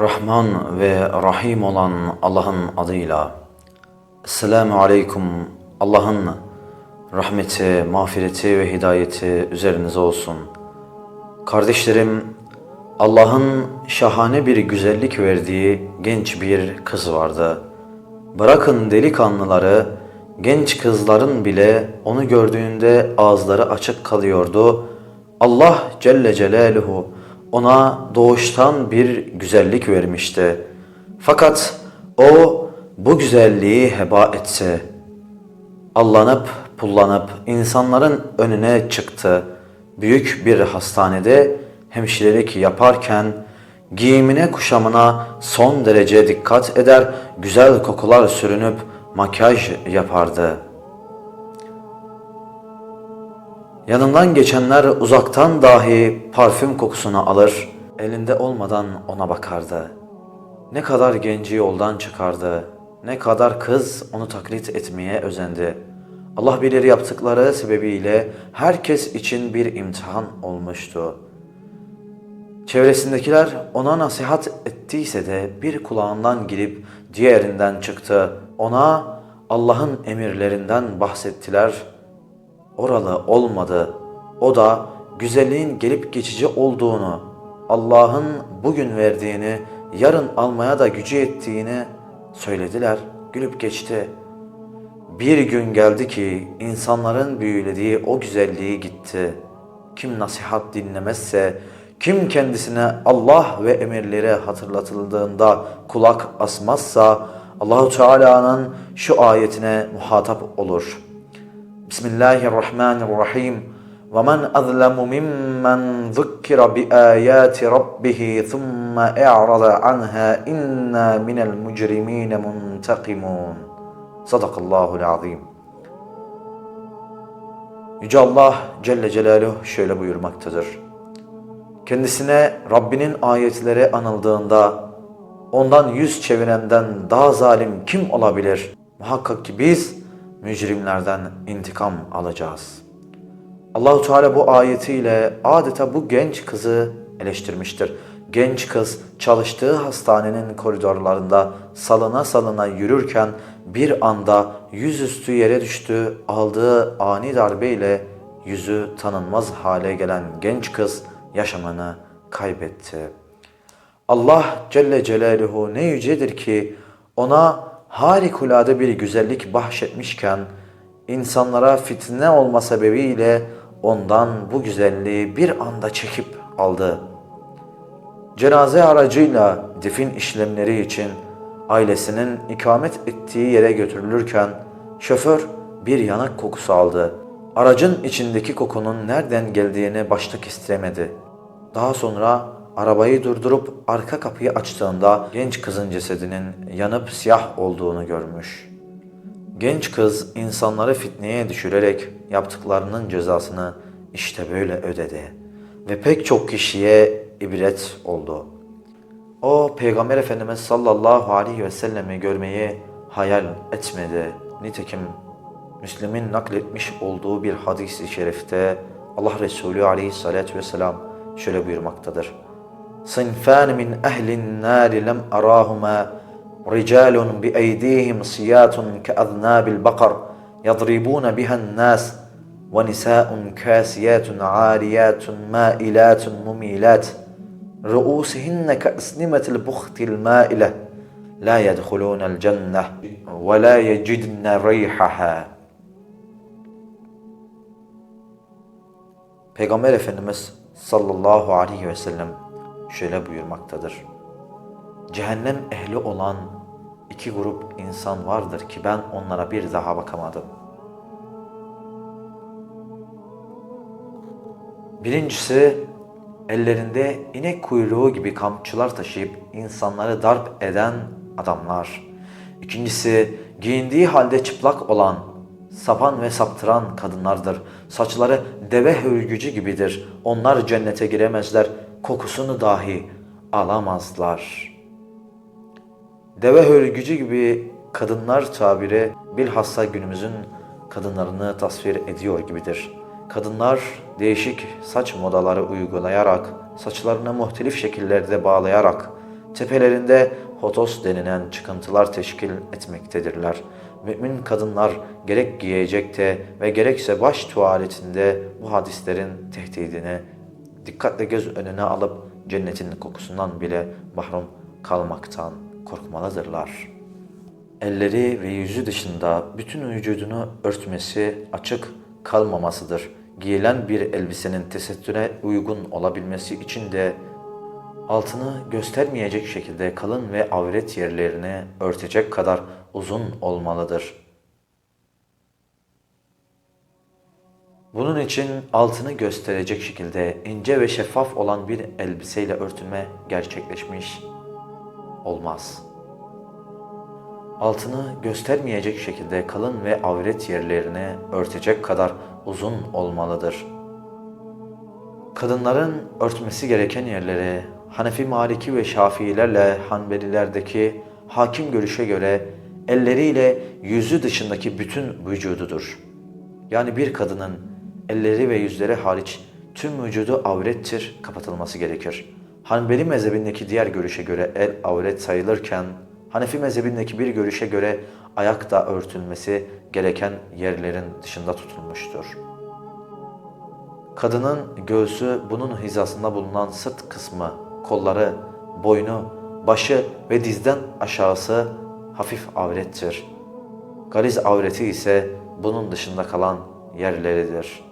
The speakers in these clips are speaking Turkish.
Rahman ve Rahim olan Allah'ın adıyla. Esselamu Aleyküm. Allah'ın rahmeti, mağfireti ve hidayeti üzerinize olsun. Kardeşlerim, Allah'ın şahane bir güzellik verdiği genç bir kız vardı. Bırakın delikanlıları, genç kızların bile onu gördüğünde ağızları açık kalıyordu. Allah Celle Celaluhu ona doğuştan bir güzellik vermişti. Fakat o bu güzelliği heba etse, allanıp pullanıp insanların önüne çıktı. Büyük bir hastanede hemşirelik yaparken giyimine kuşamına son derece dikkat eder, güzel kokular sürünüp makyaj yapardı. Yanından geçenler uzaktan dahi parfüm kokusunu alır, elinde olmadan ona bakardı. Ne kadar genci yoldan çıkardı, ne kadar kız onu taklit etmeye özendi. Allah bilir yaptıkları sebebiyle herkes için bir imtihan olmuştu. Çevresindekiler ona nasihat ettiyse de bir kulağından girip diğerinden çıktı. Ona Allah'ın emirlerinden bahsettiler. Oralı olmadı. O da güzelliğin gelip geçici olduğunu, Allah'ın bugün verdiğini, yarın almaya da gücü ettiğini söylediler. Gülüp geçti. Bir gün geldi ki insanların büyülediği o güzelliği gitti. Kim nasihat dinlemezse, kim kendisine Allah ve emirleri hatırlatıldığında kulak asmazsa Allahu Teala'nın şu ayetine muhatap olur. Bismillahirrahmanirrahim. Ve men azlamu mimmen zukkira bi ayati rabbih thumma i'rada anha inna minel mujrimin muntakimun. Sadakallahu'l azim. Yüce Allah Celle Celaluhu şöyle buyurmaktadır. Kendisine Rabbinin ayetleri anıldığında ondan yüz çevirenden daha zalim kim olabilir? Muhakkak ki biz mücrimlerden intikam alacağız. Allahu Teala bu ayetiyle adeta bu genç kızı eleştirmiştir. Genç kız çalıştığı hastanenin koridorlarında salına salına yürürken bir anda yüzüstü yere düştü. Aldığı ani darbeyle yüzü tanınmaz hale gelen genç kız yaşamını kaybetti. Allah Celle Celaluhu ne yücedir ki ona harikulade bir güzellik bahşetmişken insanlara fitne olma sebebiyle ondan bu güzelliği bir anda çekip aldı. Cenaze aracıyla defin işlemleri için ailesinin ikamet ettiği yere götürülürken şoför bir yanık kokusu aldı. Aracın içindeki kokunun nereden geldiğini başta kestiremedi. Daha sonra arabayı durdurup arka kapıyı açtığında genç kızın cesedinin yanıp siyah olduğunu görmüş. Genç kız insanları fitneye düşürerek yaptıklarının cezasını işte böyle ödedi ve pek çok kişiye ibret oldu. O Peygamber Efendimiz sallallahu aleyhi ve sellemi görmeyi hayal etmedi. Nitekim Müslim'in nakletmiş olduğu bir hadis-i şerifte Allah Resulü aleyhissalatü vesselam şöyle buyurmaktadır. صنفان من أهل النار لم أراهما رجال بأيديهم صيات كأذناب البقر يضربون بها الناس ونساء كاسيات عاريات مائلات مميلات. رؤوسهن كأسنمة البخت المائلة لا يدخلون الجنة ولا يجدن ريحها. Peygamber Efendimiz sallallahu aleyhi ve sellem şöyle buyurmaktadır. Cehennem ehli olan iki grup insan vardır ki ben onlara bir daha bakamadım. Birincisi ellerinde inek kuyruğu gibi kamçılar taşıyıp insanları darp eden adamlar. İkincisi giyindiği halde çıplak olan, sapan ve saptıran kadınlardır. Saçları deve hürgücü gibidir. Onlar cennete giremezler, kokusunu dahi alamazlar. Deve hürgücü gibi kadınlar tabiri bilhassa günümüzün kadınlarını tasvir ediyor gibidir. Kadınlar değişik saç modaları uygulayarak, saçlarını muhtelif şekillerde bağlayarak Tepelerinde hotos denilen çıkıntılar teşkil etmektedirler. Mümin kadınlar gerek giyecekte ve gerekse baş tuvaletinde bu hadislerin tehdidini dikkatle göz önüne alıp cennetin kokusundan bile mahrum kalmaktan korkmalıdırlar. Elleri ve yüzü dışında bütün vücudunu örtmesi açık kalmamasıdır. Giyilen bir elbisenin tesettüre uygun olabilmesi için de altını göstermeyecek şekilde kalın ve avret yerlerini örtecek kadar uzun olmalıdır. Bunun için altını gösterecek şekilde ince ve şeffaf olan bir elbiseyle örtülme gerçekleşmiş olmaz. Altını göstermeyecek şekilde kalın ve avret yerlerini örtecek kadar uzun olmalıdır. Kadınların örtmesi gereken yerleri Hanefi, Maliki ve Şafiilerle Hanbelilerdeki hakim görüşe göre elleriyle yüzü dışındaki bütün vücududur. Yani bir kadının elleri ve yüzleri hariç tüm vücudu avrettir, kapatılması gerekir. Hanbeli mezhebindeki diğer görüşe göre el avret sayılırken, Hanefi mezhebindeki bir görüşe göre ayak da örtülmesi gereken yerlerin dışında tutulmuştur. Kadının göğsü bunun hizasında bulunan sırt kısmı, kolları, boynu, başı ve dizden aşağısı hafif avrettir. Galiz avreti ise bunun dışında kalan yerleridir.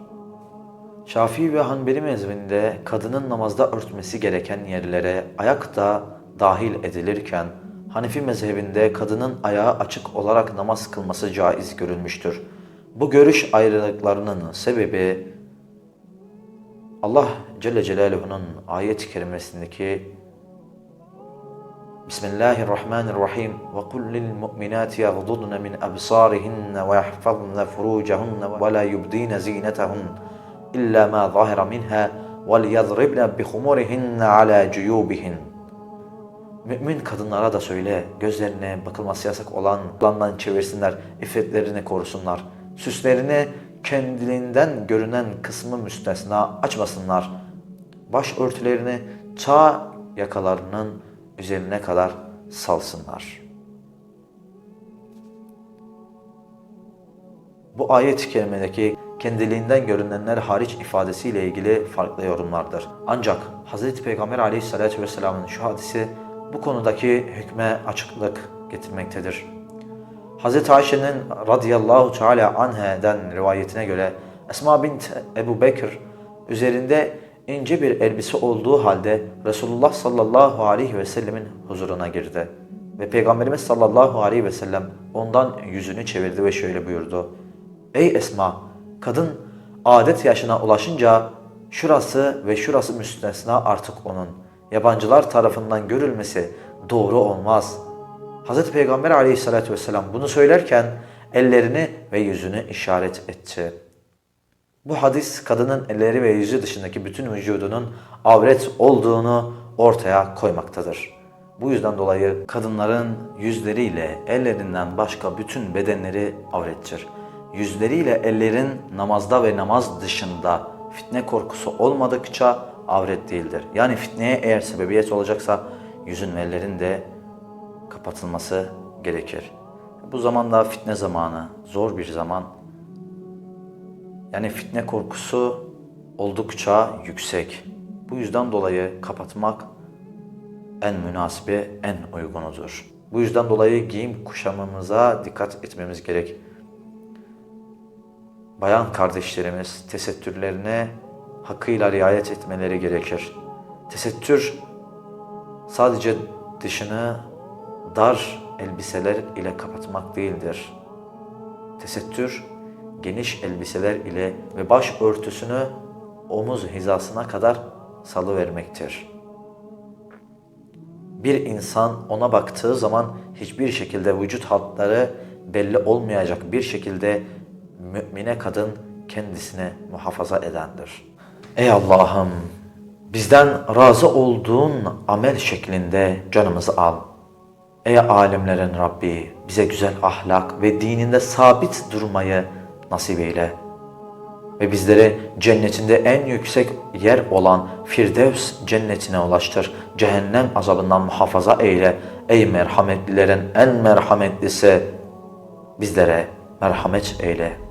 Şafii ve Hanbeli mezhebinde kadının namazda örtmesi gereken yerlere ayak da dahil edilirken Hanefi mezhebinde kadının ayağı açık olarak namaz kılması caiz görülmüştür. Bu görüş ayrılıklarının sebebi Allah Celle Celaluhu'nun ayet-i kerimesindeki Bismillahirrahmanirrahim ve kul lil mu'minati yaghdudna min absarihinna ve yahfazna furujahunna ve la yubdina zinetahun illa ma zahira minha ve liyadribna bi cuyubihin Mümin kadınlara da söyle, gözlerine bakılması yasak olan landan çevirsinler, iffetlerini korusunlar. Süslerini kendiliğinden görünen kısmı müstesna açmasınlar. Baş örtülerini çağ yakalarının üzerine kadar salsınlar. Bu ayet-i kerimedeki kendiliğinden görünenler hariç ifadesiyle ilgili farklı yorumlardır. Ancak Hz. Peygamber aleyhissalatü vesselamın şu hadisi bu konudaki hükme açıklık getirmektedir. Hz. Ayşe'nin radıyallahu teala anheden rivayetine göre Esma bint Ebu Bekir üzerinde ince bir elbise olduğu halde Resulullah sallallahu aleyhi ve sellemin huzuruna girdi. Ve Peygamberimiz sallallahu aleyhi ve sellem ondan yüzünü çevirdi ve şöyle buyurdu. Ey Esma! Kadın adet yaşına ulaşınca şurası ve şurası müstesna artık onun. Yabancılar tarafından görülmesi doğru olmaz. Hz. Peygamber aleyhissalatü vesselam bunu söylerken ellerini ve yüzünü işaret etti. Bu hadis kadının elleri ve yüzü dışındaki bütün vücudunun avret olduğunu ortaya koymaktadır. Bu yüzden dolayı kadınların yüzleriyle ellerinden başka bütün bedenleri avrettir. Yüzleriyle ellerin namazda ve namaz dışında fitne korkusu olmadıkça avret değildir. Yani fitneye eğer sebebiyet olacaksa yüzün ve ellerin de kapatılması gerekir. Bu zamanda fitne zamanı, zor bir zaman. Yani fitne korkusu oldukça yüksek. Bu yüzden dolayı kapatmak en münasibi, en uygunudur. Bu yüzden dolayı giyim kuşamımıza dikkat etmemiz gerek. Bayan kardeşlerimiz tesettürlerine hakkıyla riayet etmeleri gerekir. Tesettür sadece dışını dar elbiseler ile kapatmak değildir. Tesettür geniş elbiseler ile ve baş örtüsünü omuz hizasına kadar salı vermektir. Bir insan ona baktığı zaman hiçbir şekilde vücut hatları belli olmayacak bir şekilde mümine kadın kendisine muhafaza edendir. Ey Allah'ım bizden razı olduğun amel şeklinde canımızı al. Ey alemlerin Rabbi bize güzel ahlak ve dininde sabit durmayı nasip eyle. ve bizleri cennetinde en yüksek yer olan Firdevs cennetine ulaştır. Cehennem azabından muhafaza eyle. Ey merhametlilerin en merhametlisi bizlere merhamet eyle.